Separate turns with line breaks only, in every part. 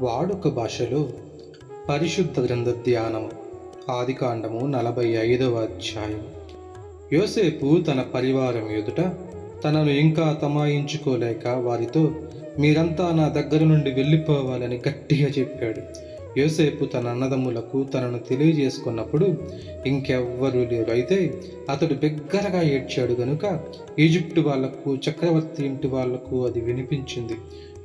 వాడుక భాషలో పరిశుద్ధ గ్రంథ ధ్యానము ఆదికాండము నలభై ఐదవ అధ్యాయం. యోసేపు తన పరివారం ఎదుట తనను ఇంకా తమాయించుకోలేక వారితో మీరంతా నా దగ్గర నుండి వెళ్ళిపోవాలని గట్టిగా చెప్పాడు. యోసేపు తన అన్నదమ్ములకు తనను తెలియజేసుకున్నప్పుడు ఇంకెవ్వరూ లేరు. అయితే అతడు బిగ్గరగా ఏడ్చాడు గనుక ఈజిప్టు వాళ్ళకు చక్రవర్తి ఇంటి వాళ్ళకు అది వినిపించింది.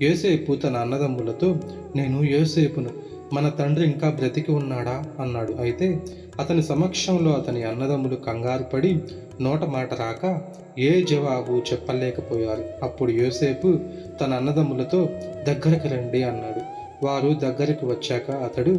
యోసేపు తన అన్నదమ్ములతో నేను యోసేపును మన తండ్రి ఇంకా బ్రతికి ఉన్నాడా? అన్నాడు. అయితే అతని సమక్షంలో అతని అన్నదమ్ములు కంగారు పడి నోట మాట రాక ఏ జవాబు చెప్పలేకపోయారు. అప్పుడు యోసేపు తన అన్నదమ్ములతో దగ్గరకు రండి అన్నాడు. వారు దగ్గరికి వచ్చాక అతడు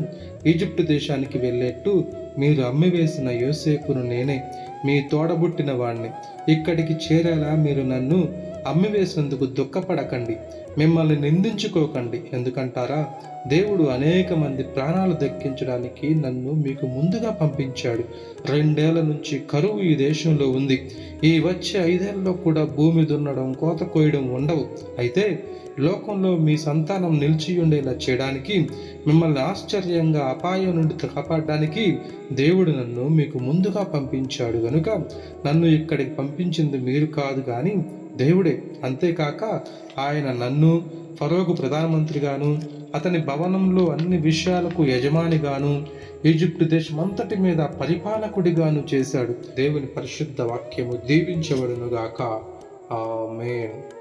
ఈజిప్టు దేశానికి వెళ్ళేట్టు మీరు అమ్మివేసిన యోసేపును నేనే మీ తోడబుట్టిన వాణ్ణి. ఇక్కడికి చేరేలా మీరు నన్ను అమ్మివేసినందుకు దుఃఖపడకండి మిమ్మల్ని నిందించుకోకండి. ఎందుకంటారా? దేవుడు అనేక మంది ప్రాణాలు దక్కించడానికి నన్ను మీకు ముందుగా పంపించాడు. రెండేళ్ళ నుంచి కరువు ఈ దేశంలో ఉంది. ఈ వచ్చే ఐదేళ్ళలో కూడా భూమి దున్నడం కోత కోయడం ఉండవు. అయితే లోకంలో మీ సంతానం నిలిచి ఉండేలా చేయడానికి మిమ్మల్ని ఆశ్చర్యంగా అపాయం నుండి కాపాడడానికి దేవుడు నన్ను మీకు ముందుగా పంపించాడు. కనుక నన్ను ఇక్కడికి పంపించింది మీరు కాదు కానీ దేవుడే. అంతేకాక ఆయన నన్ను ఫరోకు ప్రధానమంత్రిగాను అతని భవనంలో అన్ని విషయాలకు యజమానిగాను ఈజిప్టు దేశమంతటి మీద పరిపాలకుడిగాను చేశాడు. దేవుని పరిశుద్ధ వాక్యము దీవించబడునుగాక. ఆమేన్.